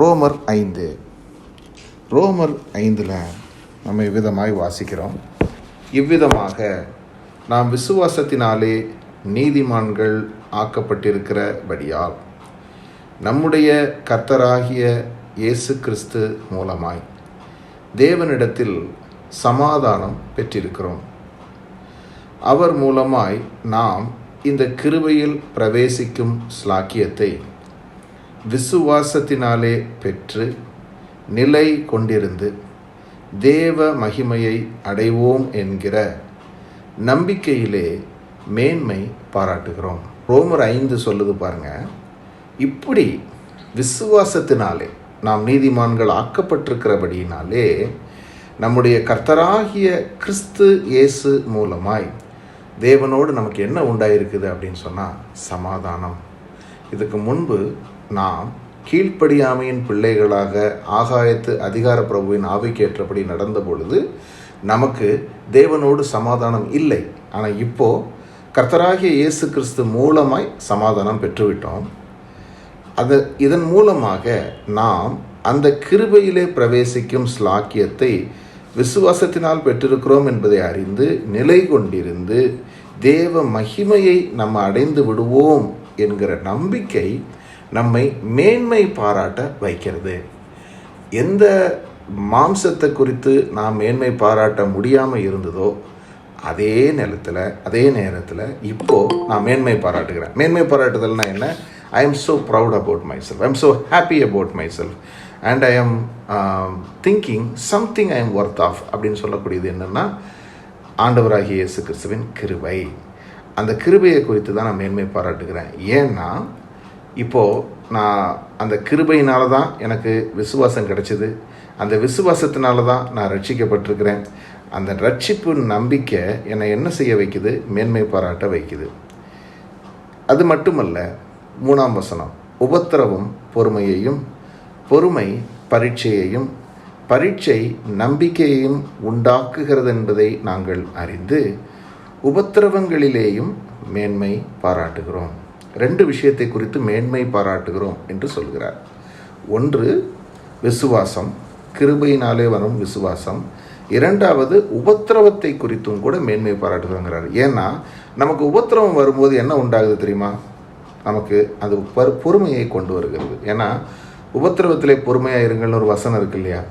ரோமர் ஐந்து. ரோமர் ஐந்தில் நம்ம இவ்விதமாய் வாசிக்கிறோம். இவ்விதமாக நாம் விசுவாசத்தினாலே நீதிமான்கள் ஆக்கப்பட்டிருக்கிறபடியால் நம்முடைய கர்த்தராகிய இயேசு கிறிஸ்து மூலமாய் தேவனிடத்தில் சமாதானம் பெற்றிருக்கிறோம். அவர் மூலமாய் நாம் இந்த கிருபையில் பிரவேசிக்கும் ஸ்லாக்கியத்தை விசுவாசத்தினாலே பெற்று நிலை கொண்டிருந்து தேவ மகிமையை அடைவோம் என்கிற நம்பிக்கையிலே மேன்மை பாராட்டுகிறோம். ரோமர் ஐந்து சொல்லுது பாருங்க. இப்படி விசுவாசத்தினாலே நாம் நீதிமான்கள் ஆக்கப்பட்டிருக்கிறபடியினாலே நம்முடைய கர்த்தராகிய கிறிஸ்து இயேசு மூலமாய் தேவனோடு நமக்கு என்ன உண்டாயிருக்குது அப்படின்னு சொன்னால் சமாதானம். இதுக்கு முன்பு நாம் கீழ்ப்படியாமையின் பிள்ளைகளாக ஆகாயத்து அதிகார பிரபுவின் ஆவிக்கேற்றபடி நடந்த பொழுது நமக்கு தேவனோடு சமாதானம் இல்லை. ஆனால் இப்போ கர்த்தராகிய இயேசு கிறிஸ்து மூலமாய் சமாதானம் பெற்றுவிட்டோம். அது இதன் மூலமாக நாம் அந்த கிருபையிலே பிரவேசிக்கும் ஸ்லாக்கியத்தை விசுவாசத்தினால் பெற்றிருக்கிறோம் என்பதை அறிந்து நிலை கொண்டிருந்து தேவ மகிமையை நம்ம அடைந்து விடுவோம் என்கிற நம்பிக்கை நம்மை மேன்மை பாராட்ட வைக்கிறது. எந்த மாம்சத்தை குறித்து நாம் மேன்மை பாராட்ட முடியாமல் இருந்ததோ அதே நேரத்தில் அதே நேரத்தில் இப்போது நான் மேன்மை பாராட்டுகிறேன். மேன்மை பாராட்டுதல்னா என்ன? I am so proud about myself I am so happy about myself and I am thinking something I am worth of அப்படின்னு சொல்லக்கூடியது என்னென்னா ஆண்டவராகிய இயேசு கிறிஸ்துவின் கிருபை. அந்த கிருபையை குறித்து தான் நான் மேன்மை பாராட்டுகிறேன். ஏன்னா இப்போது நான் அந்த கிருபையினால தான் எனக்கு விசுவாசம் கிடைச்சிது. அந்த விசுவாசத்தினால தான் நான் ரட்சிக்கப்பட்டிருக்கிறேன். அந்த ரட்சிப்பு நம்பிக்கை என்னை என்ன செய்ய வைக்குது? மேன்மை பாராட்ட வைக்குது. அது மட்டுமல்ல மூணாம் வசனம். உபத்திரவம் பொறுமையையும் பொறுமை பரீட்சையையும் பரீட்சை நம்பிக்கையையும் உண்டாக்குகிறது என்பதை நாங்கள் அறிந்து உபத்திரவங்களிலேயும் மேன்மை பாராட்டுகிறோம். ரெண்டு விஷயத்தை குறித்து மேன்மை பாராட்டுகிறோம் என்று சொல்கிறார். ஒன்று விசுவாசம். கிருபையினாலே வரும் விசுவாசம். இரண்டாவது உபத்திரவத்தை குறித்தும் கூட மேன்மை பாராட்டுகிறோங்கிறார். ஏன்னா நமக்கு உபத்திரவம் வரும்போது என்ன உண்டாகுது தெரியுமா? நமக்கு அது பரு பொறுமையை கொண்டு வருகிறது. ஏன்னா உபத்திரவத்திலே பொறுமையாக இருங்கள்னு ஒரு வசனம் இருக்கு இல்லையா?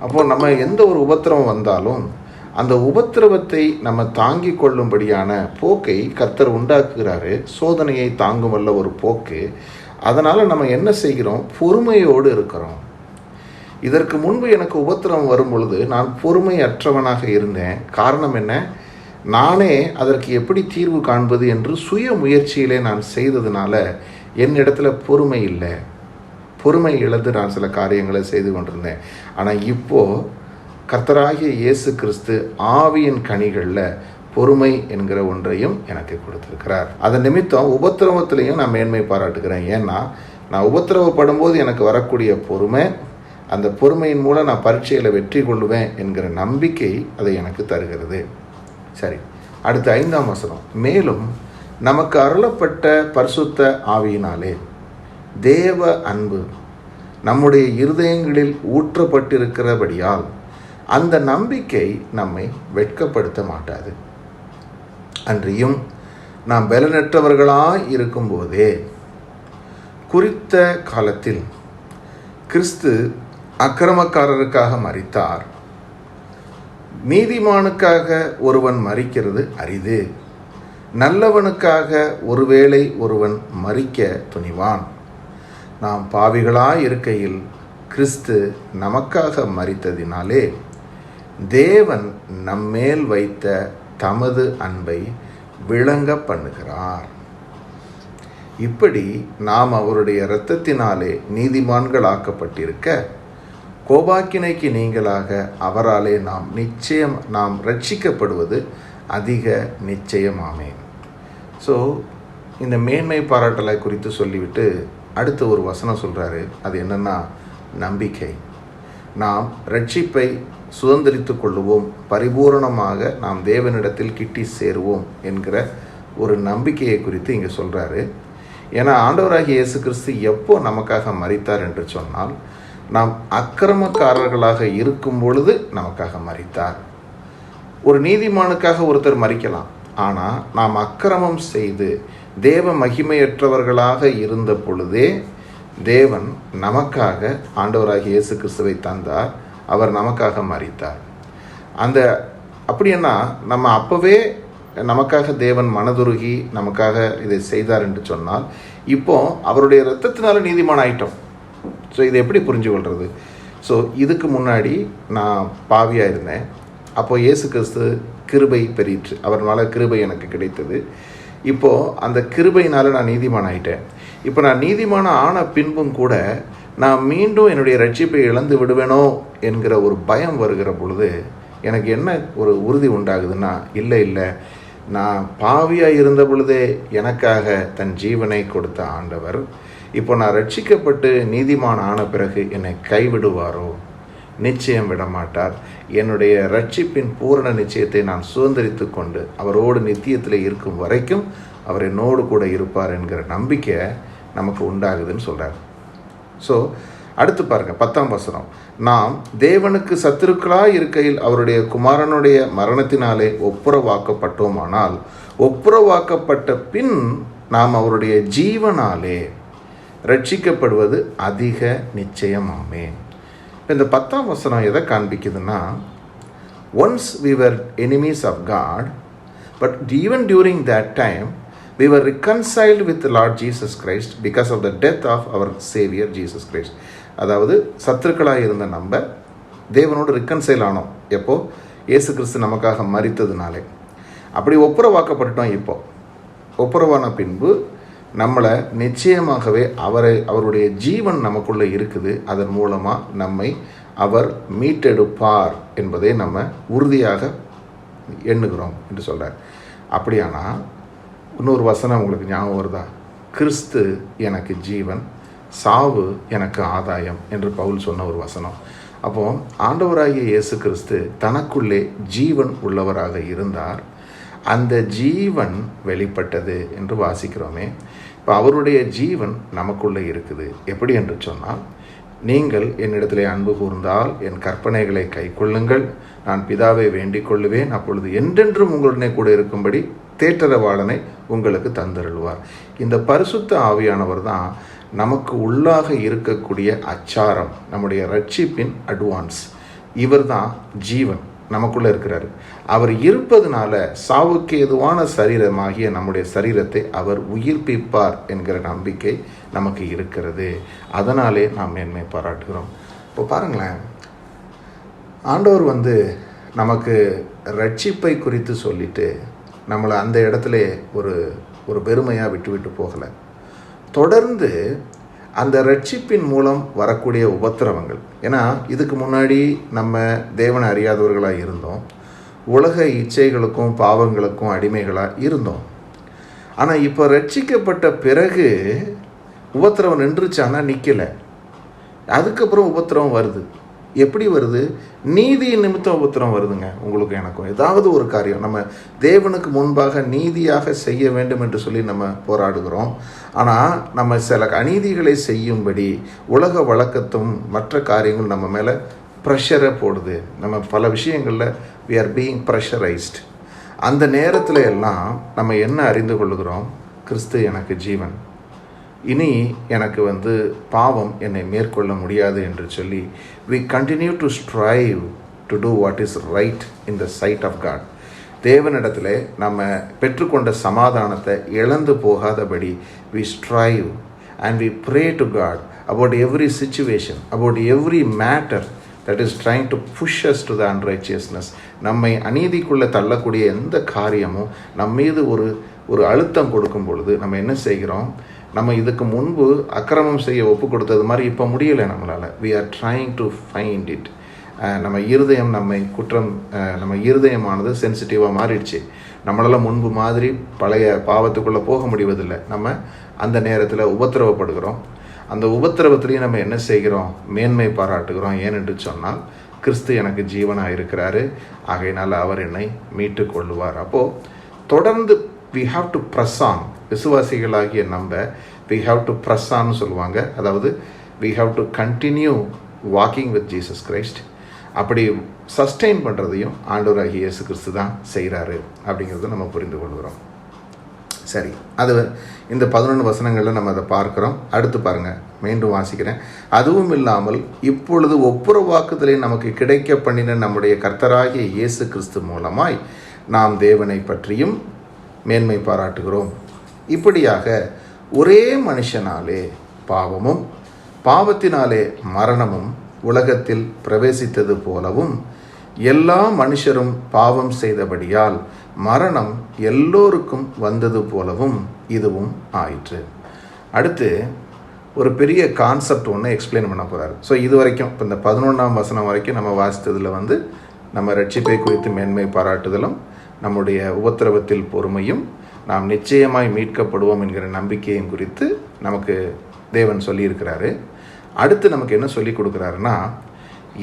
அப்போது நம்ம எந்த ஒரு உபத்திரவம் வந்தாலும் அந்த உபத்திரவத்தை நம்ம தாங்கி கொள்ளும்படியான போக்கை கர்த்தர் உண்டாக்குகிறாரு. சோதனையை தாங்கும் வல்ல ஒரு போக்கு. அதனால் நம்ம என்ன செய்கிறோம்? பொறுமையோடு இருக்கிறோம். இதற்கு முன்பு எனக்கு உபத்திரவம் வரும் பொழுது நான் பொறுமையற்றவனாக இருந்தேன். காரணம் என்ன? நானே அதற்கு எப்படி தீர்வு காண்பது என்று சுய முயற்சியிலே நான் செய்ததுனால என்னிடத்துல பொறுமை இல்லை. பொறுமை இழந்து நான் சில காரியங்களை செய்து கொண்டிருந்தேன். ஆனால் இப்போது கர்த்தராகிய இயேசு கிறிஸ்து ஆவியின் கனிகளில் பொறுமை என்கிற ஒன்றையும் எனக்கு கொடுத்துருக்கிறார். அதன் நிமித்தம் உபத்திரவத்திலையும் நான் மேன்மை பாராட்டுகிறேன். ஏன்னா நான் உபத்திரவப்படும் போது எனக்கு வரக்கூடிய பொறுமை அந்த பொறுமையின் மூலம் நான் பரீட்சையில் வெற்றி கொள்ளுவேன் என்கிற நம்பிக்கை அதை எனக்கு தருகிறது. சரி அடுத்த ஐந்தாம் வசனம். மேலும் நமக்கு அருளப்பட்ட பரிசுத்த ஆவியினாலே தேவ அன்பு நம்முடைய இருதயங்களில் ஊற்றப்பட்டிருக்கிறபடியால் அந்த நம்பிக்கை நம்மை வெட்கப்படுத்த மாட்டாது. அன்றியும் நாம் பலனற்றவர்களாக இருக்கும்போதே குறித்த காலத்தில் கிறிஸ்து அக்கிரமக்காரருக்காக மறித்தார் நீதிமானுக்காக ஒருவன் மறிக்கிறது அரிது. நல்லவனுக்காக ஒருவேளை ஒருவன் மறிக்க துணிவான். நாம் பாவிகளாய் இருக்கையில் கிறிஸ்து நமக்காக மறித்ததினாலே தேவன் நம்மேல் வைத்த தமது அன்பை விளங்க பண்ணுகிறார். இப்படி நாம் அவருடைய இரத்தத்தினாலே நீதிமான்கள் ஆக்கப்பட்டிருக்க கோபாக்கினைக்கு நீங்களாக அவராலே நாம் நிச்சயம் நாம் ரட்சிக்கப்படுவது அதிக நிச்சயமாமே. ஸோ இந்த மேன்மை பாராட்டலை குறித்து சொல்லிவிட்டு அடுத்த ஒரு வசனம் சொல்கிறாரு அது என்னென்னா நம்பிக்கை. நாம் ரட்சிப்பை சுதந்திரித்து கொள்ளுவோம். பரிபூரணமாக நாம் தேவனிடத்தில் கிட்டி சேருவோம் என்கிற ஒரு நம்பிக்கையை குறித்து இங்கே சொல்கிறாரு ஏன்னா ஆண்டவராகிய இயேசு கிறிஸ்து எப்போ நமக்காக மறித்தார் என்று சொன்னால் நாம் அக்கிரமக்காரர்களாக இருக்கும் பொழுது நமக்காக மறித்தார் ஒரு நீதிமானுக்காக ஒருத்தர் மறிக்கலாம் ஆனால் நாம் அக்கிரமம் செய்து தேவ மகிமையற்றவர்களாக இருந்த பொழுதே தேவன் நமக்காக ஆண்டவராகிய இயேசு கிறிஸ்துவை தந்தார். அவர் நமக்காக மறித்தார் அந்த அப்படின்னா நம்ம அப்போவே நமக்காக தேவன் மனதுருகி நமக்காக இதை செய்தார் என்று சொன்னால் இப்போ அவருடைய இரத்தத்தினால நீதிமான் ஆயிட்டோம். ஸோ இதை எப்படி புரிஞ்சு கொள்வது ஸோ இதுக்கு முன்னாடி நான் பாவியாக இருந்தேன். அப்போது இயேசு கிறிஸ்து கிருபை பெறிற்று மேலே கிருபை எனக்கு கிடைத்தது. இப்போது அந்த கிருபையினால் நான் நீதிமான் ஆயிட்டேன் இப்போ நான் நீதிமான ஆன பின்பும் கூட நான் மீண்டும் என்னுடைய ரட்சிப்பை இழந்து விடுவேனோ என்கிற ஒரு பயம் வருகிற பொழுது எனக்கு என்ன ஒரு உறுதி உண்டாகுதுன்னா இல்லை இல்லை. நான் பாவியாக இருந்த பொழுதே எனக்காக தன் ஜீவனை கொடுத்த ஆண்டவர். இப்போ நான் ரட்சிக்கப்பட்டு நீதிமான் ஆன பிறகு என்னை கைவிடுவாரோ? நிச்சயம் விடமாட்டார். என்னுடைய ரட்சிப்பின் பூரண நிச்சயத்தை நான் சுதந்திரித்து கொண்டு அவரோடு நித்தியத்தில் இருக்கும் வரைக்கும் அவர் என்னோடு கூட இருப்பார் என்கிற நம்பிக்கை நமக்கு உண்டாகுதுன்னு சொல்கிறார் ஸோ அடுத்து பாருங்க பத்தாம் வசனம். நாம் தேவனுக்கு சத்துருக்களாக இருக்கையில் அவருடைய குமாரனுடைய மரணத்தினாலே ஒப்புரவாக்கப்பட்டோமானால் ஒப்புரவாக்கப்பட்ட பின் நாம் அவருடைய ஜீவனாலே ரட்சிக்கப்படுவது அதிக நிச்சயமாமே. இந்த பத்தாம் வசனம் எதை காண்பிக்குதுன்னா once we were enemies of God but even during that time we were reconciled with Lord Jesus Christ because of the death of our saviour Jesus Christ அதாவது சத்துருக்களாக இருந்த நம்ம தேவனோடு ரிக்கன்சைல் ஆனோம். எப்போ? இயேசு கிறிஸ்து நமக்காக மறித்ததுனாலே அப்படி ஒப்புரவாக்கப்பட்டுட்டோம் இப்போ. ஒப்புரவான பின்பு நம்மளை நிச்சயமாகவே அவரை அவருடைய ஜீவன் நமக்குள்ளே இருக்குது. அதன் மூலமாக நம்மை அவர் மீட்டெடுப்பார் என்பதை நம்ம உறுதியாக எண்ணுகிறோம் என்று சொல்கிறார் அப்படியானா இன்னொரு வசனம் உங்களுக்கு ஞாபகம் வருதா? கிறிஸ்து எனக்கு ஜீவன் சாவு எனக்கு ஆதாயம் என்று பவுல் சொன்ன ஒரு வசனம். அப்போ ஆண்டவராகிய இயேசு கிறிஸ்து தனக்குள்ளே ஜீவன் உள்ளவராக இருந்தார். அந்த ஜீவன் வெளிப்பட்டது என்று வாசிக்கிறோமே. இப்போ அவருடைய ஜீவன் நமக்குள்ளே இருக்குது. எப்படி என்று சொன்னால் நீங்கள் என்னிடத்திலே அன்பு கூர்ந்தால் என் கற்பனைகளை கை கொள்ளுங்கள் நான் பிதாவை வேண்டிக் கொள்ளுவேன். அப்பொழுது என்றென்றும் உங்களுடனே கூட இருக்கும்படி தேற்றரவாளனை உங்களுக்கு தந்தருள்வார். இந்த பரிசுத்த ஆவியானவர் தான் நமக்கு உள்ளாக இருக்கக்கூடிய அச்சாரம் நம்முடைய ரட்சிப்பின் அட்வான்ஸ். இவர் தான் ஜீவன். நமக்குள்ளே இருக்கிறார். அவர் இருப்பதனால சாவுக்கு எதுவான சரீரமாகிய நம்முடைய சரீரத்தை அவர் உயிர்ப்பிப்பார் என்கிற நம்பிக்கை நமக்கு இருக்கிறது. அதனாலே நாம் மேன்மை பாராட்டுகிறோம். இப்போ பாருங்களேன். ஆண்டவர் வந்து நமக்கு ரட்சிப்பை குறித்து சொல்லிட்டு நம்மளை அந்த இடத்துல ஒரு ஒரு பெருமையாக விட்டு விட்டு போகலை. தொடர்ந்து அந்த ரட்சிப்பின் மூலம் வரக்கூடிய உபத்திரவங்கள். ஏன்னா இதுக்கு முன்னாடி நம்ம தேவனை அறியாதவர்களாக இருந்தோம். உலக இச்சைகளுக்கும் பாவங்களுக்கும் அடிமைகளாக இருந்தோம். ஆனால் இப்போ ரட்சிக்கப்பட்ட பிறகு உபத்திரவம் நின்றுச்சானா நிற்கலை அதுக்கப்புறம் உபத்திரவம் வருது. எப்படி வருது? நீதி நிமித்தம் உபத்திரம் வருதுங்க உங்களுக்கு எனக்கும். ஏதாவது ஒரு காரியம் நம்ம தேவனுக்கு முன்பாக நீதியாக செய்ய வேண்டும் என்று சொல்லி நம்ம போராடுகிறோம். ஆனால் நம்ம சில அநீதிகளை செய்யும்படி உலக வழக்கத்தும் மற்ற காரியங்கள் நம்ம மேலே ப்ரெஷரை போடுது. நம்ம பல விஷயங்களில் வி ஆர் பீயிங் ப்ரெஷரைஸ்ட் அந்த நேரத்தில் எல்லாம் நம்ம என்ன அறிந்து கொள்ளுகிறோம்? கிறிஸ்து எனக்கு ஜீவன். இனி எனக்கு வந்து பாவம் என்னை மேற்கொள்ள முடியாது என்று சொல்லி we continue to strive to do what is right in the sight of God தேவனிடத்தில் நம்ம பெற்றுக்கொண்ட சமாதானத்தை இழந்து போகாதபடி we strive and we pray to God about every situation about every matter that is trying to push us to the unrighteousness நம்மை அநீதிக்குள்ளே தள்ளக்கூடிய எந்த காரியமும் நம்ம மீது ஒரு ஒரு அழுத்தம் கொடுக்கும் பொழுது நம்ம என்ன செய்கிறோம்? நம்ம இதுக்கு முன்பு அக்கிரமம் செய்ய ஒப்பு கொடுத்தது மாதிரி இப்போ முடியலை நம்மளால். We are trying to find it நம்ம இருதயம் நம்மை குற்றம் நம்ம இருதயமானது சென்சிட்டிவாக மாறிடுச்சு. நம்மளால் முன்பு மாதிரி பழைய பாவத்துக்குள்ளே போக முடிவதில்லை. நம்ம அந்த நேரத்தில் உபத்திரவப்படுகிறோம். அந்த உபத்திரவத்திலையும் நம்ம என்ன செய்கிறோம்? மேன்மை பாராட்டுகிறோம். ஏனென்று சொன்னால் கிறிஸ்து எனக்கு ஜீவனாக இருக்கிறாரு. ஆகையினால் அவர் என்னை மீட்டு கொள்ளுவார். அப்போது தொடர்ந்து we have to press on விசுவாசிகளாகிய நம்ம வி ஹாவ் டு ப்ரெஸ் ஆன்னு சொல்லுவாங்க. அதாவது we have to continue walking with Jesus Christ அப்படி சஸ்டெயின் பண்ணுறதையும் ஆண்டவராகிய இயேசு கிறிஸ்து தான் செய்கிறாரு அப்படிங்கிறத நம்ம புரிந்து கொள்கிறோம். சரி அது இந்த பதினொன்று வசனங்களில் நம்ம அதை பார்க்குறோம். அடுத்து பாருங்கள் மீண்டும் வாசிக்கிறேன். அதுவும் இல்லாமல் இப்பொழுது ஒப்புரவாக்குதலை நமக்கு கிடைக்க பண்ணின நம்முடைய கர்த்தராகிய இயேசு கிறிஸ்து மூலமாய் நாம் தேவனை பற்றியும் மேன்மை பாராட்டுகிறோம். இப்படியாக ஒரே மனுஷனாலே பாவமும் பாவத்தினாலே மரணமும் உலகத்தில் பிரவேசித்தது போலவும் எல்லா மனுஷரும் பாவம் செய்தபடியால் மரணம் எல்லோருக்கும் வந்தது போலவும் இதுவும் ஆயிற்று. அடுத்து ஒரு பெரிய கான்செப்ட் ஒன்று எக்ஸ்பிளைன் பண்ண போகிறார் ஸோ இது வரைக்கும் இப்போ இந்த பதினொன்றாம் வசனம் வரைக்கும் நம்ம வாசித்ததில் வந்து நம்ம ரட்சிப்பை குறித்து மேன்மை பாராட்டுதலும் நம்முடைய உபத்திரவத்தில் பொறுமையும் நாம் நிச்சயமாய் மீட்கப்படுவோம் என்கிற நம்பிக்கையும் குறித்து நமக்கு தேவன் சொல்லியிருக்கிறாரு. அடுத்து நமக்கு என்ன சொல்லி கொடுக்குறாருன்னா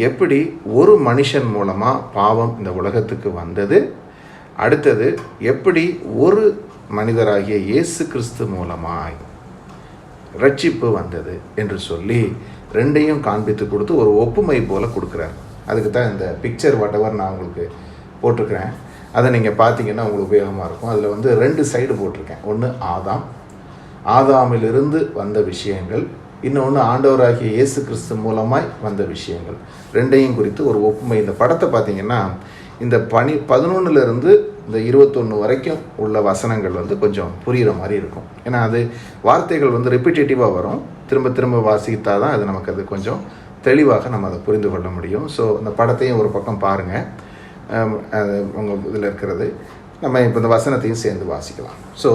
எப்படி ஒரு மனுஷன் மூலமாக பாவம் இந்த உலகத்துக்கு வந்தது? அடுத்தது எப்படி ஒரு மனிதராகிய இயேசு கிறிஸ்து மூலமாய் ரட்சிப்பு வந்தது என்று சொல்லி ரெண்டையும் காண்பித்து கொடுத்து ஒரு ஒப்புமை போல் கொடுக்குறார். அதுக்கு தான் இந்த பிக்சர் வாட்டவர் நான் உங்களுக்கு போட்டிருக்கிறேன். அதை நீங்கள் பார்த்தீங்கன்னா உங்களுக்கு உபயோகமாக இருக்கும். அதில் வந்து ரெண்டு சைடு போட்டிருக்கேன். ஒன்று ஆதாம். ஆதாமிலிருந்து வந்த விஷயங்கள். இன்னொன்று ஆண்டவராகிய இயேசு கிறிஸ்து மூலமாய் வந்த விஷயங்கள். ரெண்டையும் குறித்து ஒரு ஒப்புமை. இந்த படத்தை பார்த்தீங்கன்னா இந்த பனி பதினொன்றுலேருந்து இந்த இருபத்தொன்று வரைக்கும் உள்ள வசனங்கள் வந்து கொஞ்சம் புரிகிற மாதிரி இருக்கும். ஏன்னா அது வார்த்தைகள் வந்து ரிப்பிட்டேட்டிவாக வரும். திரும்ப திரும்ப வாசித்தா தான் அது நமக்கு அது கொஞ்சம் தெளிவாக நம்ம அதை புரிந்து கொள்ள முடியும். ஸோ இந்த படத்தையும் ஒரு பக்கம் பாருங்கள் அது உங்கள் இதில் இருக்கிறது நம்ம இப்போ இந்த வசனத்தையும் சேர்ந்து வாசிக்கலாம் ஸோ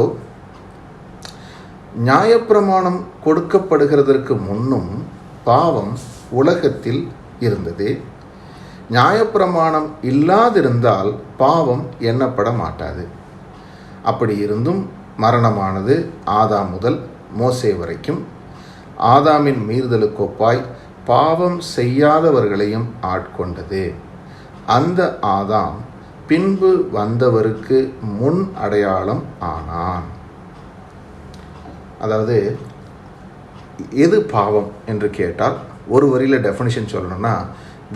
நியாயப்பிரமாணம் கொடுக்கப்படுகிறதற்கு முன்னும் பாவம் உலகத்தில் இருந்தது நியாயப்பிரமாணம் இல்லாதிருந்தால் பாவம் எண்ணப்பட மாட்டாது அப்படி இருந்தும் மரணமானது ஆதாம் முதல் மோசே வரைக்கும் ஆதாமின் மீறுதலுக்கொப்பாய் பாவம் செய்யாதவர்களையும் ஆட்கொண்டது அந்த ஆதாம் பின்பு வந்தவருக்கு முன் அடையாளம் ஆனான். அதாவது எது பாவம் என்று கேட்டால் ஒரு வரியில் டெஃபினிஷன் சொல்லணும்னா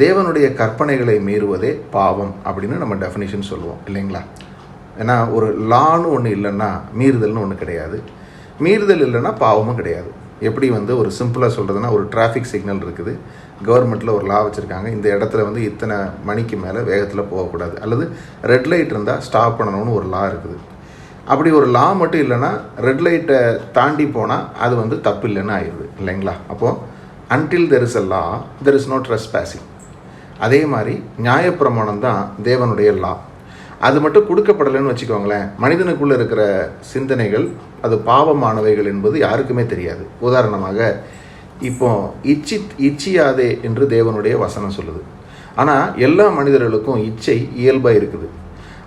தேவனுடைய கற்பனைகளை மீறுவதே பாவம் அப்படின்னு நம்ம டெஃபினிஷன் சொல்லுவோம் இல்லைங்களா? ஏன்னா ஒரு லான்னு ஒன்று இல்லைன்னா மீறுதல்னு ஒன்று கிடையாது. மீறுதல் இல்லைன்னா பாவமும் கிடையாது. எப்படி வந்து ஒரு சிம்பிளாக சொல்கிறதுனா ஒரு டிராஃபிக் சிக்னல் இருக்குது. கவர்மெண்ட்டில் ஒரு லா வச்சுருக்காங்க. இந்த இடத்துல வந்து இத்தனை மணிக்கு மேலே வேகத்தில் போகக்கூடாது. அல்லது ரெட் லைட் இருந்தால் ஸ்டாப் பண்ணணும்னு ஒரு லா இருக்குது. அப்படி ஒரு லா மட்டும் இல்லைன்னா ரெட் லைட்டை தாண்டி போனால் அது வந்து தப்பு இல்லைன்னு ஆயிடுது. இல்லைங்களா? அப்போது until there is a law there is no trespassing அதே மாதிரி நியாயப்பிரமாணம் தான் தேவனுடைய லா அது மட்டும் கொடுக்கப்படலைன்னு வச்சுக்கோங்களேன். மனிதனுக்குள்ளே இருக்கிற சிந்தனைகள் அது பாவமானவைகள் என்பது யாருக்குமே தெரியாது. உதாரணமாக இப்போ இச்சி இச்சியாதே என்று தேவனுடைய வசனம் சொல்லுது. ஆனால் எல்லா மனிதர்களுக்கும் இச்சை இயல்பாக இருக்குது.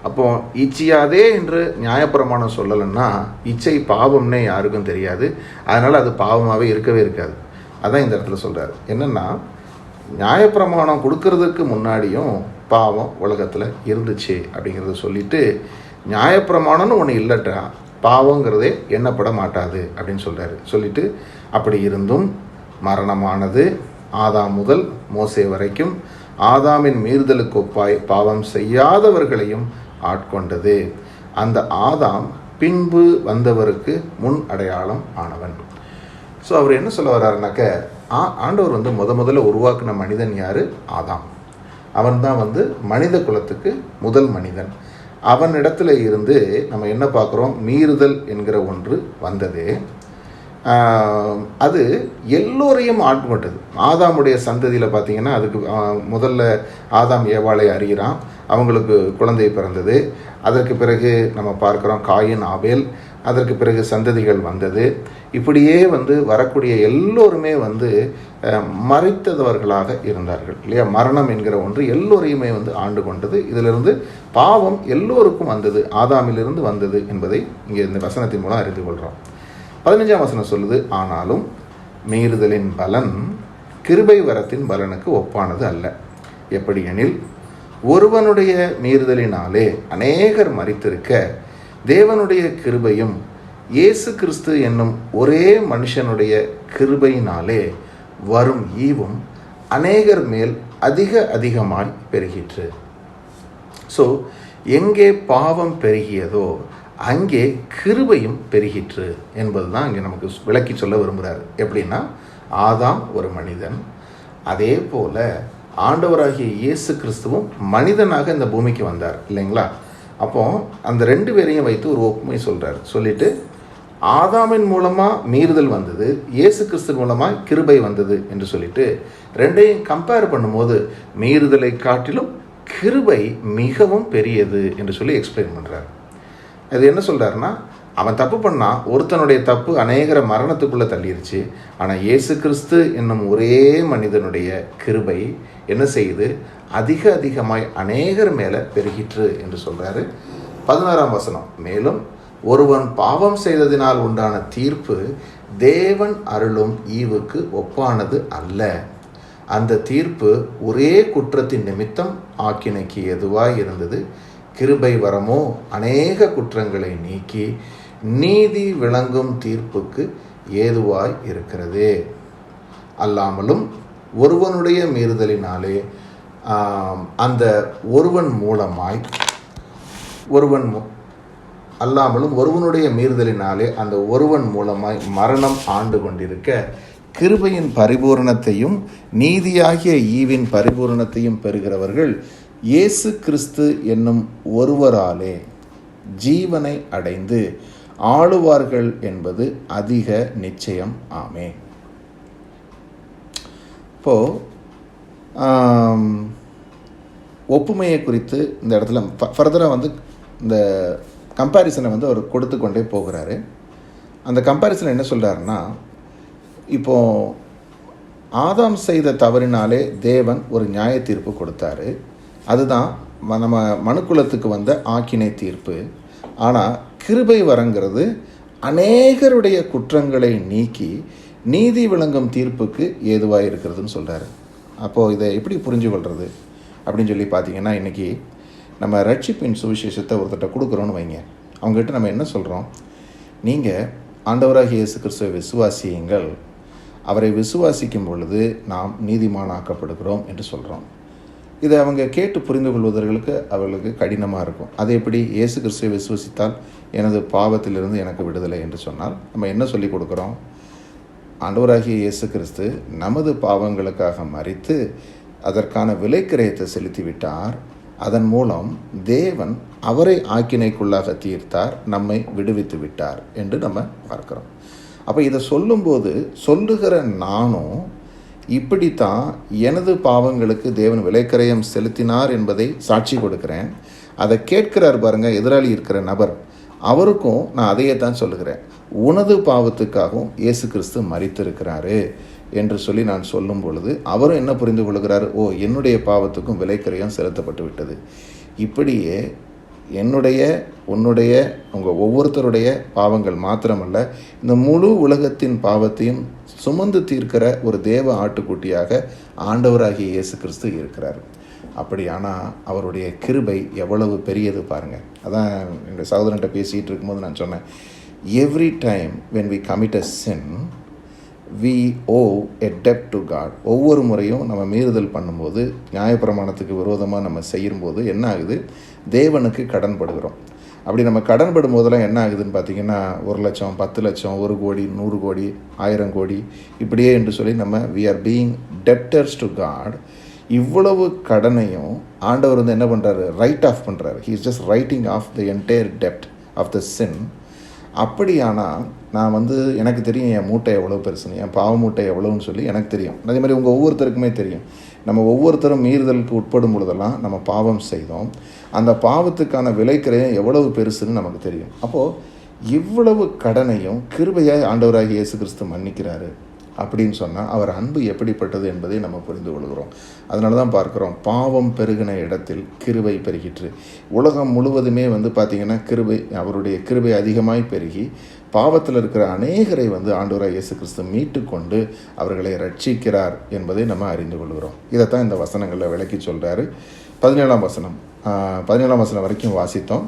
அப்போ இச்சியாதே என்று நியாயப்பிரமாணம் சொல்லலைன்னா இச்சை பாவம்னே யாருக்கும் தெரியாது. அதனால் அது பாவமாகவே இருக்கவே இருக்காது. அதான் இந்த இடத்துல சொல்கிறார் என்னென்னா நியாயப்பிரமாணம் கொடுக்கறதுக்கு முன்னாடியும் பாவம் உலகத்தில் இருந்துச்சு அப்படிங்கிறத சொல்லிட்டு நியாயப்பிரமாணம்னு ஒன்று இல்லட்டா பாவங்கிறதே எண்ணப்பட மாட்டாது அப்படின்னு சொல்கிறாரு சொல்லிட்டு அப்படி இருந்தும் மரணமானது ஆதாம் முதல் மோசே வரைக்கும் ஆதாமின் மீறுதலுக்கு ஒப்பாய் பாவம் செய்யாதவர்களையும் ஆட்கொண்டது. அந்த ஆதாம் பின்பு வந்தவருக்கு முன் அடையாளம் ஆனவன். ஸோ அவர் என்ன சொல்ல வர்றாருனாக்க ஆ ஆண்டவர் வந்து முத முதல்ல உருவாக்கின மனிதன் யார்? ஆதாம். அவன் தான் வந்து மனித குலத்துக்கு முதல் மனிதன். அவனிடத்துல இருந்து நம்ம என்ன பார்க்குறோம்? மீறுதல் என்கிற ஒன்று வந்தது. அது எல்லோரையும் ஆட்கொண்டது. ஆதாமுடைய சந்ததியில் பார்த்தீங்கன்னா அதுக்கு முதல்ல ஆதாம் ஏவாளை அறிகிறான். அவங்களுக்கு குழந்தை பிறந்தது. அதற்கு பிறகு நம்ம பார்க்குறோம் காயின் ஆபேல். அதற்கு பிறகு சந்ததிகள் வந்தது. இப்படியே வந்து வரக்கூடிய எல்லோருமே வந்து மறைத்தவர்களாக இருந்தார்கள் இல்லையா? மரணம் என்கிற ஒன்று எல்லோரையுமே வந்து ஆண்டு கொண்டது. இதிலிருந்து பாவம் எல்லோருக்கும் வந்தது. ஆதாமிலிருந்து வந்தது என்பதை இங்கே இந்த வசனத்தின் மூலம் அறிந்து கொள்கிறோம். பதினஞ்சாம் வசனம் சொல்லுது ஆனாலும் மீறுதலின் பலன் கிருபை வரத்தின் பலனுக்கு ஒப்பானது அல்ல. எப்படி எனில் ஒருவனுடைய மீறுதலினாலே அநேகர் மறித்திருக்க தேவனுடைய கிருபையும் இயேசு கிறிஸ்து என்னும் ஒரே மனுஷனுடைய கிருபையினாலே வரும் ஈவும் அநேகர் மேல் அதிக அதிகமாய் பெருகிற்று. ஸோ எங்கே பாவம் பெருகியதோ அங்கே கிருபையும் பெருகிற்று என்பது தான் இங்கே நமக்கு விளக்கி சொல்ல விரும்புகிறார் எப்படின்னா ஆதாம் ஒரு மனிதன். அதே போல ஆண்டவராகிய இயேசு கிறிஸ்துவும் மனிதனாக இந்த பூமிக்கு வந்தார் இல்லைங்களா? அப்போது அந்த ரெண்டு பேரையும் வைத்து ஒரு ஒப்புமை சொல்கிறார் சொல்லிட்டு ஆதாமின் மூலமாக மீறுதல் வந்தது இயேசு கிறிஸ்து மூலமாக கிருபை வந்தது என்று சொல்லிட்டு ரெண்டையும் கம்பேர் பண்ணும்போது மீறுதலை காட்டிலும் கிருபை மிகவும் பெரியது என்று சொல்லி எக்ஸ்பிளைன் பண்ணுறார் அது என்ன சொல்றாருன்னா அவன் தப்பு பண்ணா ஒருத்தனுடைய தப்பு அநேகர மரணத்துக்குள்ளே தள்ளிடுச்சு ஆனால் இயேசு கிறிஸ்து என்னும் ஒரே மனிதனுடைய கிருபை என்ன செய்யுது அதிக அதிகமாய் அநேகர் மேலே பெருகிற்று என்று சொல்கிறாரு பதினாறாம் வசனம். மேலும் ஒருவன் பாவம் செய்ததினால் உண்டான தீர்ப்பு தேவன் அருளும் ஈவுக்கு ஒப்பானது அல்ல. அந்த தீர்ப்பு ஒரே குற்றத்தின் நிமித்தம் ஆக்கினைக்கு எதுவாய் இருந்தது. கிருபை வரமோ அநேக குற்றங்களை நீக்கி நீதி விளங்கும் தீர்ப்புக்கு ஏதுவாய் இருக்கிறது. அல்லாமலும் ஒருவனுடைய மீறுதலினாலே அந்த ஒருவன் மூலமாய் ஒருவன் மூ- அல்லாமலும் ஒருவனுடைய மீறுதலினாலே அந்த ஒருவன் மூலமாய் மரணம் ஆண்டு கொண்டிருக்க கிருபையின் பரிபூரணத்தையும் நீதியாகிய ஈவின் பரிபூரணத்தையும் பெறுகிறவர்கள் இயேசு கிறிஸ்து என்னும் ஒருவராலே ஜீவனை அடைந்து ஆளுவார்கள் என்பது அதிக நிச்சயம். ஆமே இப்போது ஒப்புமையை குறித்து இந்த இடத்துல ஃபர்தராக வந்து இந்த கம்பேரிசனை வந்து அவர் கொடுத்து கொண்டே போகிறாரு. அந்த கம்பேரிசன் என்ன சொல்கிறாருன்னா இப்போது ஆதாம் செய்த தவறினாலே தேவன் ஒரு நியாய தீர்ப்பு கொடுத்தாரு. அதுதான் ம- நம்ம மனுக்குலத்துக்கு வந்த ஆக்கினை தீர்ப்பு. ஆனால் கிருபை வரங்கிறது அநேகருடைய குற்றங்களை நீக்கி நீதி விளங்கும் தீர்ப்புக்கு ஏதுவாக இருக்கிறதுன்னு சொல்கிறாரு அப்போது இதை எப்படி புரிஞ்சு கொள்வது அப்படின்னு சொல்லி பார்த்தீங்கன்னா இன்றைக்கி நம்ம ரட்சிப்பின் சுவிசேஷத்தை ஒருத்தர்கிட்ட கொடுக்குறோன்னு வைங்க. அவங்ககிட்ட நம்ம என்ன சொல்கிறோம் நீங்கள் ஆண்டவராக இயேசு கிறிஸ்துவை விசுவாசியுங்கள். அவரை விசுவாசிக்கும் பொழுது நாம் நீதிமானாக்கப்படுகிறோம் என்று சொல்கிறோம் இதை அவங்க கேட்டு புரிந்து கொள்வதற்கு அவர்களுக்கு கடினமாக இருக்கும். அது எப்படி? இயேசு கிறிஸ்துவை விசுவசித்தால் எனது பாவத்திலிருந்து எனக்கு விடுதலை என்று சொன்னால் நம்ம என்ன சொல்லி கொடுக்குறோம்? ஆண்டவராகிய இயேசு கிறிஸ்து நமது பாவங்களுக்காக மறித்து அதற்கான விலைக்கிரயத்தை செலுத்திவிட்டார். அதன் மூலம் தேவன் அவரை ஆக்கினைக்குள்ளாக தீர்த்தார் நம்மை விடுவித்து விட்டார் என்று நம்ம பார்க்கிறோம். அப்போ இதை சொல்லும்போது சொல்லுகிற நானும் இப்படித்தான் எனது பாவங்களுக்கு தேவன் விலைக்கரையம் செலுத்தினார் என்பதை சாட்சி கொடுக்கிறேன். அதை கேட்கிறார் பாருங்கள் எதிராளி இருக்கிற நபர். அவருக்கும் நான் அதையே தான் சொல்லுகிறேன். உனது பாவத்துக்காகவும் இயேசு கிறிஸ்து மறித்திருக்கிறாரு என்று சொல்லி நான் சொல்லும் பொழுது அவரும் என்ன புரிந்து கொள்கிறார்? ஓ என்னுடைய பாவத்துக்கும் விலைக்கரையம் செலுத்தப்பட்டு விட்டது. இப்படியே என்னுடைய உன்னுடைய உங்கள் ஒவ்வொருத்தருடைய பாவங்கள் மாத்திரமல்ல இந்த முழு உலகத்தின் பாவத்தையும் சுமந்து தீர்க்கிற ஒரு தேவ ஆட்டுக்குட்டியாக ஆண்டவராகிய இயேசு கிறிஸ்து இருக்கிறார். அப்படியானால் அவருடைய கிருபை எவ்வளவு பெரியது பாருங்கள் அதான் என்னுடைய சகோதரன்ட்ட பேசிகிட்டு இருக்கும்போது நான் சொன்னேன். Every time when we commit a sin we owe a debt to God ஒவ்வொரு முறையும் நம்ம மீறுதல் பண்ணும்போது நியாயப்பிரமாணத்துக்கு விரோதமாக நம்ம செய்யும்போது என்ன ஆகுது? தேவனுக்கு கடன் படுகிறோம் அப்படி நம்ம கடன் படும் போதெல்லாம் என்ன ஆகுதுன்னு பார்த்தீங்கன்னா ஒரு லட்சம் பத்து லட்சம் ஒரு கோடி நூறு கோடி ஆயிரம் கோடி இப்படியே என்று சொல்லி நம்ம we are being debtors to God இவ்வளவு கடனையும் ஆண்டவர் வந்து என்ன பண்ணுறாரு ரைட் ஆஃப் பண்ணுறாரு he is just writing off the entire dept of the sin அப்படியானால் நான் வந்து எனக்கு தெரியும் என் மூட்டை எவ்வளோ பெருசுன்னு என் பாவ மூட்டை எவ்வளோன்னு சொல்லி எனக்கு தெரியும். அதே மாதிரி உங்கள் ஒவ்வொருத்தருக்குமே தெரியும். நம்ம ஒவ்வொருத்தரும் மீறுதலுக்கு உட்படும் பொழுதெல்லாம் நம்ம பாவம் செய்தோம். அந்த பாவத்துக்கான விலைக்கிரயம் எவ்வளவு பெருசுன்னு நமக்கு தெரியும். அப்போது இவ்வளவு கடனையும் கிருபையாய் ஆண்டவராகி இயேசு கிறிஸ்து மன்னிக்கிறாரு. அப்படின்னு சொன்னால் அவர் அன்பு எப்படிப்பட்டது என்பதை நம்ம புரிந்து கொள்கிறோம். அதனால தான் பார்க்குறோம் பாவம் பெருகின இடத்தில் கிருபை பெருகிற்று. உலகம் முழுவதுமே வந்து பார்த்திங்கன்னா கிருபை அவருடைய கிருபை அதிகமாய் பெருகி பாவத்தில் இருக்கிற அநேகரை வந்து ஆண்டவராக இயேசு கிறிஸ்து மீட்டு கொண்டு அவர்களை ரட்சிக்கிறார் என்பதை நம்ம அறிந்து கொள்கிறோம். இதைத்தான் இந்த வசனங்களில் விளக்கி சொல்கிறாரு பதினேழாம் வசனம் பதினேழாம் வசனம் வரைக்கும் வாசித்தோம்.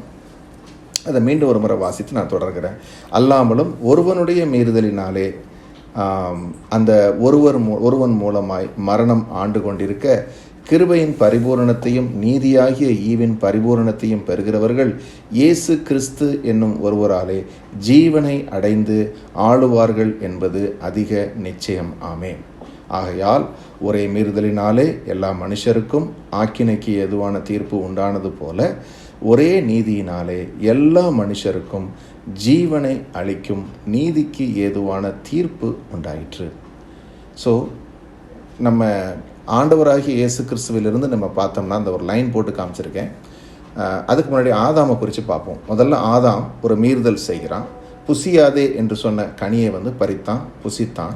அதை மீண்டும் ஒரு முறை வாசித்து நான் தொடர்கிறேன். அல்லாமலும் ஒருவனுடைய மீறுதலினாலே அந்த ஒருவர் மூ ஒருவன் மூலமாய் மரணம் ஆண்டு கொண்டிருக்க கிருபையின் பரிபூரணத்தையும் நீதியாகிய ஈவின் பரிபூரணத்தையும் பெறுகிறவர்கள் இயேசு கிறிஸ்து என்னும் ஒருவராலே ஜீவனை அடைந்து ஆளுவார்கள் என்பது அதிக நிச்சயம். ஆமே ஆகையால் ஒரே மீறுதலினாலே எல்லா மனுஷருக்கும் ஆக்கினைக்கு ஏதுவான தீர்ப்பு உண்டானது போல ஒரே நீதியினாலே எல்லா மனுஷருக்கும் ஜீவனை அளிக்கும் நீதிக்கு ஏதுவான தீர்ப்பு உண்டாயிற்று. ஸோ நம்ம ஆண்டவராகிய இயேசு கிறிஸ்துவிலிருந்து நம்ம பார்த்தோம்னா அந்த ஒரு லைன் போட்டு காமிச்சிருக்கேன். அதுக்கு முன்னாடி ஆதாமை குறித்து பார்ப்போம். முதல்ல ஆதாம் ஒரு மீறுதல் செய்கிறான். புசியாதே என்று சொன்ன கனியை வந்து பறித்தான் புசித்தான்.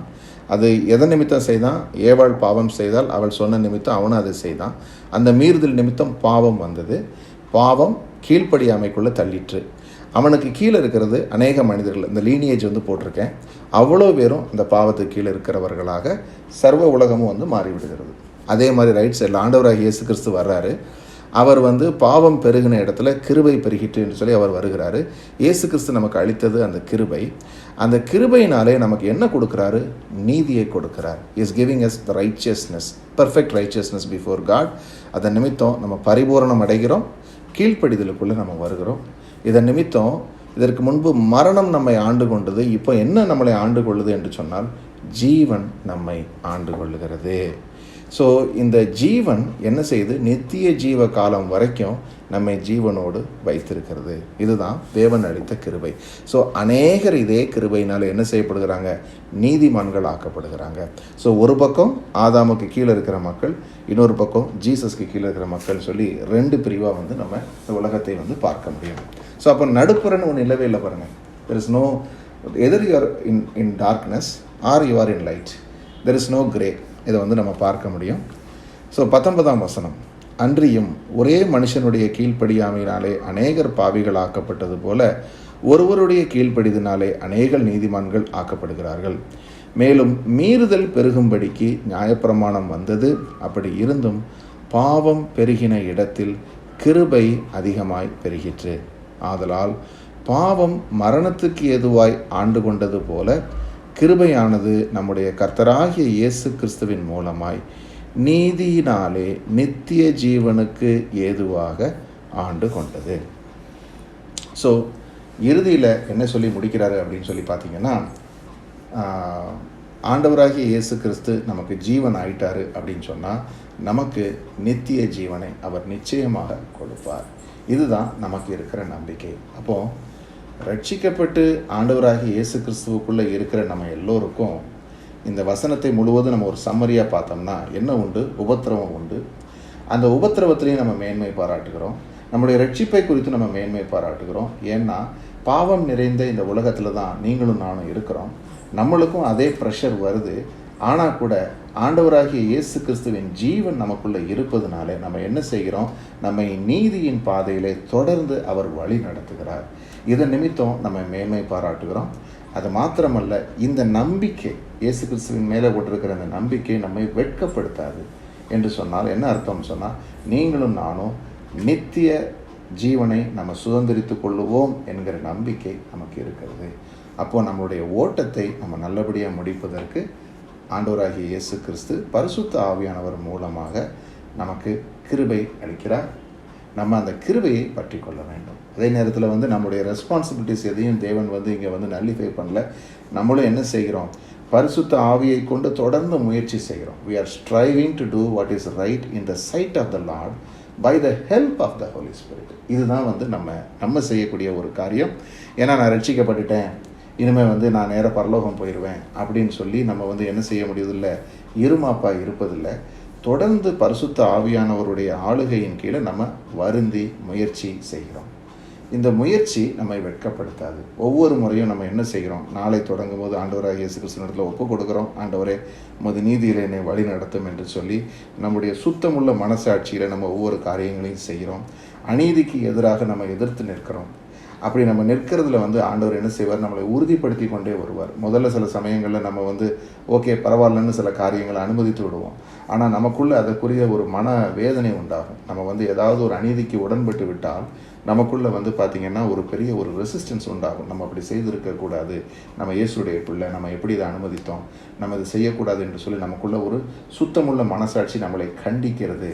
அது எதன் நிமித்தம் செய்தான்? ஏவாள் பாவம் செய்தால் அவள் சொன்ன நிமித்தம் அவனும் அதை செய்தான். அந்த மீறுதல் நிமித்தம் பாவம் வந்தது. பாவம் கீழ்ப்படியாமைக்குள்ளே தள்ளிற்று. அவனுக்கு கீழே இருக்கிறது அநேக மனிதர்கள். இந்த லீனியேஜ் வந்து போட்டிருக்கேன். அவ்வளோ பேரும் இந்த பாவத்துக்கு கீழே இருக்கிறவர்களாக சர்வ உலகமும் வந்து மாறிவிடுகிறது. அதே மாதிரி ரைட் சைடில் ஆண்டவராக இயேசு கிறிஸ்து வர்றாரு. அவர் வந்து பாவம் பெருகின இடத்துல கிருபை பெருகிட்டுன்னு சொல்லி அவர் வருகிறாரு. இயேசு கிறிஸ்து நமக்கு அளித்தது அந்த கிருபை. அந்த கிருபையினாலே நமக்கு என்ன கொடுக்குறாரு? நீதியை கொடுக்கிறார். Is giving us the righteousness perfect righteousness before God அதன் நிமித்தம் நம்ம பரிபூரணம் அடைகிறோம். கீழ்ப்படிதலுக்குள்ளே நம்ம வருகிறோம். இதன் நிமித்தம் இதற்கு முன்பு மரணம் நம்மை ஆண்டு கொண்டது இப்போ என்ன நம்மளை ஆண்டு கொள்ளுது என்று சொன்னால் ஜீவன் நம்மை ஆண்டு கொள்ளுகிறது. ஸோ இந்த ஜீவன் என்ன செய்யுது நித்திய ஜீவ காலம் வரைக்கும் நம்மை ஜீவனோடு வைத்திருக்கிறது. இதுதான் தேவன் அளித்த கிருபை. ஸோ அநேகர் இதே கிருபையினால் என்ன செய்யப்படுகிறாங்க? நீதிமான்கள் ஆக்கப்படுகிறாங்க. ஸோ ஒரு பக்கம் ஆதாமுக்கு கீழே இருக்கிற மக்கள் இன்னொரு பக்கம் ஜீசஸ்க்கு கீழே இருக்கிற மக்கள் சொல்லி ரெண்டு பிரிவாக வந்து நம்ம இந்த உலகத்தை வந்து பார்க்க முடியும். ஸோ அப்போ நடுப்புறன்னு ஒன்று இல்லவே இல்லை பாருங்கள் there is no either you are in in darkness or you are in light there is no grey இதை வந்து நம்ம பார்க்க முடியும். ஸோ பத்தொன்பதாம் வசனம். அன்றியும் ஒரே மனுஷனுடைய கீழ்ப்படியாமையினாலே அநேகர் பாவிகள் ஆக்கப்பட்டது போல ஒருவருடைய கீழ்ப்படிதினாலே அநேகர் நீதிமான்கள் ஆக்கப்படுகிறார்கள். மேலும் மீறுதல் பெருகும்படிக்கு நியாயப்பிரமாணம் வந்தது. அப்படி இருந்தும் பாவம் பெருகின இடத்தில் கிருபை அதிகமாய் பெருகிற்று. ஆதலால் பாவம் மரணத்துக்கு ஏதுவாய் ஆண்டு கொண்டது போல கிருபையானது நம்முடைய கர்த்தராகிய இயேசு கிறிஸ்துவின் மூலமாய் நீதியினாலே நித்திய ஜீவனுக்கு ஏதுவாக ஆண்டு கொண்டது. ஸோ இறுதியில் என்ன சொல்லி முடிக்கிறாரு அப்படின்னு சொல்லி பார்த்தீங்கன்னா ஆண்டவராகிய இயேசு கிறிஸ்து நமக்கு ஜீவன் ஆயிட்டாரு அப்படின்னு சொன்னால் நமக்கு நித்திய ஜீவனை அவர் நிச்சயமாக கொடுப்பார். இதுதான் நமக்கு இருக்கிற நம்பிக்கை. அப்போது ரட்சிக்கப்பட்டு ஆண்டவராகிய இயேசு கிறிஸ்துவுக்குள்ளே இருக்கிற நம்ம எல்லோருக்கும் இந்த வசனத்தை முழுவதும் நம்ம ஒரு சம்மரியாக பார்த்தோம்னா என்ன உண்டு? உபத்திரவம் உண்டு. அந்த உபத்திரவத்திலையும் நம்ம மேன்மை பாராட்டுகிறோம். நம்முடைய ரட்சிப்பை குறித்து நம்ம மேன்மை பாராட்டுகிறோம். ஏன்னா பாவம் நிறைந்த இந்த உலகத்தில் தான் நீங்களும் நானும் இருக்கிறோம். நம்மளுக்கும் அதே ப்ரெஷர் வருது. ஆனால் கூட ஆண்டவராகிய இயேசு கிறிஸ்துவின் ஜீவன் நமக்குள்ளே இருப்பதுனாலே நம்ம என்ன செய்கிறோம்? நம்மை நீதியின் பாதையிலே தொடர்ந்து அவர் வழி நடத்துகிறார். இதன் நிமித்தம் நம்ம மேன்மை பாராட்டுகிறோம். அது மாத்திரமல்ல இந்த நம்பிக்கை இயேசு கிறிஸ்துவின் மேலே போட்டிருக்கிற இந்த நம்பிக்கை நம்மை வெட்கப்படுத்தாது என்று சொன்னால் என்ன அர்த்தம் சொன்னால் நீங்களும் நானும் நித்திய ஜீவனை நம்ம சுதந்திரித்து கொள்ளுவோம் என்கிற நம்பிக்கை நமக்கு இருக்கிறது. அப்போது நம்மளுடைய ஓட்டத்தை நம்ம நல்லபடியாக முடிப்பதற்கு ஆண்டவராகிய இயேசு கிறிஸ்து பரிசுத்த ஆவியானவர் மூலமாக நமக்கு கிருபை அளிக்கிறார். நம்ம அந்த கிருபையை பற்றி கொள்ள வேண்டும். அதே நேரத்தில் வந்து நம்முடைய ரெஸ்பான்சிபிலிட்டிஸ் எதையும் தேவன் வந்து இங்கே வந்து நல்லிஃபை பண்ணல. நம்மளும் என்ன செய்கிறோம்? பரிசுத்த ஆவியை கொண்டு தொடர்ந்து முயற்சி செய்கிறோம். We are striving to do what is right in the sight of the Lord by the help of the Holy Spirit இதுதான் வந்து நம்ம நம்ம செய்யக்கூடிய ஒரு காரியம். ஏன்னா நான் ரட்சிக்கப்பட்டுட்டேன். இனிமேல் வந்து நான் நேராக பரலோகம் போயிடுவேன் அப்படின்னு சொல்லி நம்ம வந்து என்ன செய்ய முடியதில்லை? இருமாப்பா இருப்பதில்லை. தொடர்ந்து பரிசுத்த ஆவியானவருடைய ஆளுகையின் கீழே நம்ம வருந்தி முயற்சி செய்கிறோம். இந்த முயற்சி நம்மை வெட்கப்படுத்தாது. ஒவ்வொரு முறையும் நம்ம என்ன செய்கிறோம்? நாளை தொடங்கும் போது ஆண்டவராக இயேசு கிருஷ்ணத்தில் ஒப்பு கொடுக்குறோம். ஆண்டவரே உமது நீதியில் என்னை வழி நடத்தும் என்று சொல்லி நம்முடைய சுத்தமுள்ள மனசாட்சியில் நம்ம ஒவ்வொரு காரியங்களையும் செய்கிறோம். அநீதிக்கு எதிராக நம்ம எதிர்த்து நிற்கிறோம். அப்படி நம்ம நிற்கிறதுல வந்து ஆண்டவர் என்ன செய்வார்? நம்மளை உறுதிப்படுத்தி கொண்டே வருவார். முதல்ல சில சமயங்களில் நம்ம வந்து ஓகே பரவாயில்லன்னு சில காரியங்களை அனுமதித்து விடுவோம். ஆனால் நமக்குள்ளே அதற்குரிய ஒரு மன வேதனை உண்டாகும். நம்ம வந்து ஏதாவது ஒரு அநீதிக்கு உடன்பட்டு விட்டால் நமக்குள்ளே வந்து பார்த்திங்கன்னா ஒரு பெரிய ஒரு ரெசிஸ்டன்ஸ் உண்டாகும். நம்ம அப்படி செய்திருக்கக்கூடாது நம்ம இயேசுடைய பிள்ளை நம்ம எப்படி இதை அனுமதித்தோம்? நம்ம இதை செய்யக்கூடாது என்று சொல்லி நமக்குள்ளே ஒரு சுத்தமுள்ள மனசாட்சி நம்மளை கண்டிக்கிறது.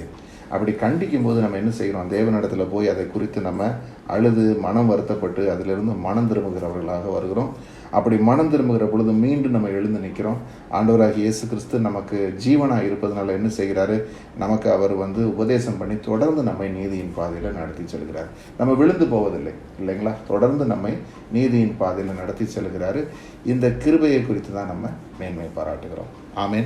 அப்படி கண்டிக்கும் போது நம்ம என்ன செய்கிறோம் தேவனிடத்தில் போய் அதை குறித்து நம்ம அழுது மனம் வருத்தப்பட்டு அதிலிருந்து மனம் திரும்புகிறவர்களாக வருகிறோம். அப்படி மனம் திரும்புகிற பொழுது மீண்டும் நம்ம எழுந்து நிற்கிறோம். ஆண்டவராக இயேசு கிறிஸ்து நமக்கு ஜீவனாக இருப்பதனால என்ன செய்கிறாரு? நமக்கு அவர் வந்து உபதேசம் பண்ணி தொடர்ந்து நம்மை நீதியின் பாதையில் நடத்தி செல்கிறார். நம்ம விழுந்து போவதில்லை இல்லைங்களா? தொடர்ந்து நம்மை நீதியின் பாதையில் நடத்தி செல்கிறாரு. இந்த கிருபையை குறித்து தான் நம்ம மேன்மை பாராட்டுகிறோம். ஆமேன்.